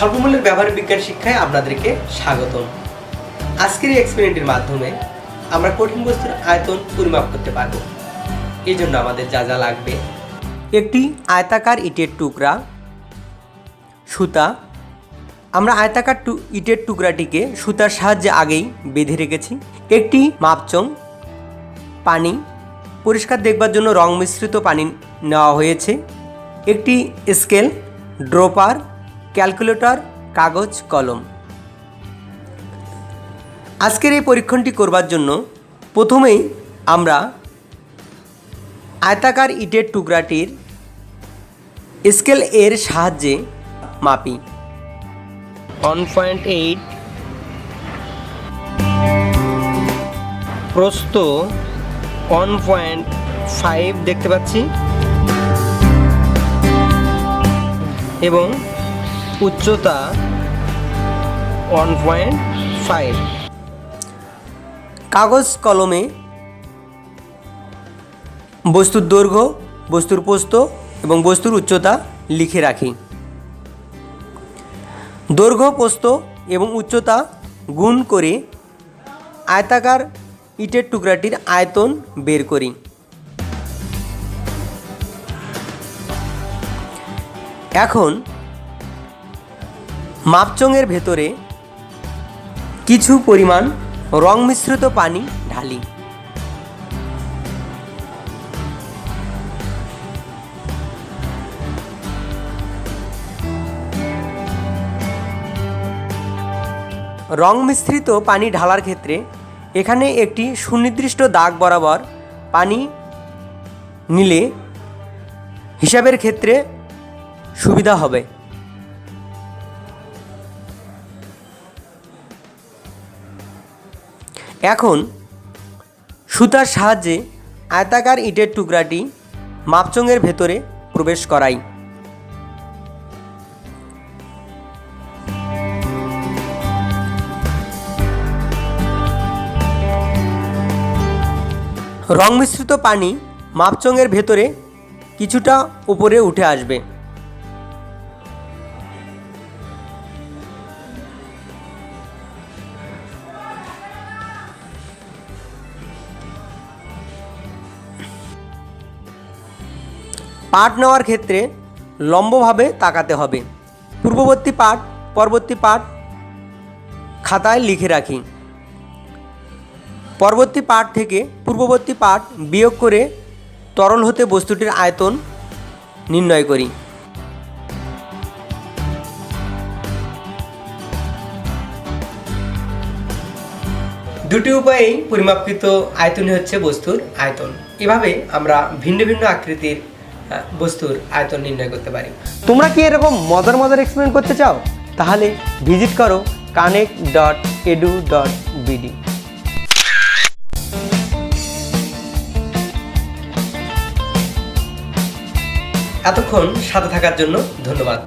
সকলের ব্যবহারিক বিজ্ঞান শিক্ষায় আপনাদেরকে স্বাগতম। আজকের এই এক্সপেরিমেন্টের মাধ্যমে আমরা কঠিন বস্তুর আয়তন পরিমাপ করতে পারব। এই জন্য আমাদের যা যা লাগবে, একটি আয়তাকার ইটের টুকরা, সুতা। আমরা আয়তাকার টু, ইটের টুকরাটিকে সুতার সাহায্যে আগেই বেঁধে রেখেছি। একটি মাপচং পানি, পরিষ্কার দেখবার জন্য রং মিশ্রিত পানি নেওয়া হয়েছে। একটি স্কেল, ড্রপার ক্যালকুলেটর, কাগজ, কলম। আজকের এই পরীক্ষণটি করবার জন্য প্রথমেই আমরা আয়তাকার ইটের টুকরাটির স্কেল এর সাহায্যে মাপি। One point eight. প্রস্থ ওয়ান পয়েন্ট ফাইভ দেখতে পাচ্ছি। এবং উচ্চতা ওয়ান পয়েন্ট ফাইভ কাগজ কলমে বস্তুর দৈর্ঘ্য, বস্তুর প্রস্থ এবং বস্তুর উচ্চতা লিখে রাখি। দৈর্ঘ্য, প্রস্থ এবং উচ্চতা গুণ করে আয়তাকার ইটের টুকরাটির আয়তন বের করি। এখন মাপচংয়ের ভেতরে কিছু পরিমাণ রং মিশ্রিত পানি ঢালি। রং মিশ্রিত পানি ঢালার ক্ষেত্রে এখানে একটি সুনির্দিষ্ট দাগ বরাবর পানি নিলে হিসাবের ক্ষেত্রে সুবিধা হবে। এখন সুতার সাহায্যে আয়তাকার ইটের টুকরাটি মাপচংয়ের ভেতরে প্রবেশ করাই। রং মিশ্রিত পানি মাপচংয়ের ভেতরে কিছুটা উপরে উঠে আসবে। পাট নেওয়ার ক্ষেত্রে লম্বভাবে তাকাতে হবে। পূর্ববর্তী পাঠ, পরবর্তী পাঠ খাতায় লিখে রাখি। পরবর্তী পাঠ থেকে পূর্ববর্তী পাঠ বিয়োগ করে তরল হতে বস্তুটির আয়তন নির্ণয় করি। দুটি উপায়েই পরিমাপকৃত আয়তনই হচ্ছে বস্তুর আয়তন। এভাবে আমরা ভিন্ন ভিন্ন আকৃতির বস্তুর আয়তন নির্ণয় করতে পারি। তোমরা কি এরকম মজার মজার এক্সপেরিমেন্ট করতে চাও? তাহলে ভিজিট করো connect dot edu dot bd এতক্ষণ সাথে থাকার জন্য ধন্যবাদ।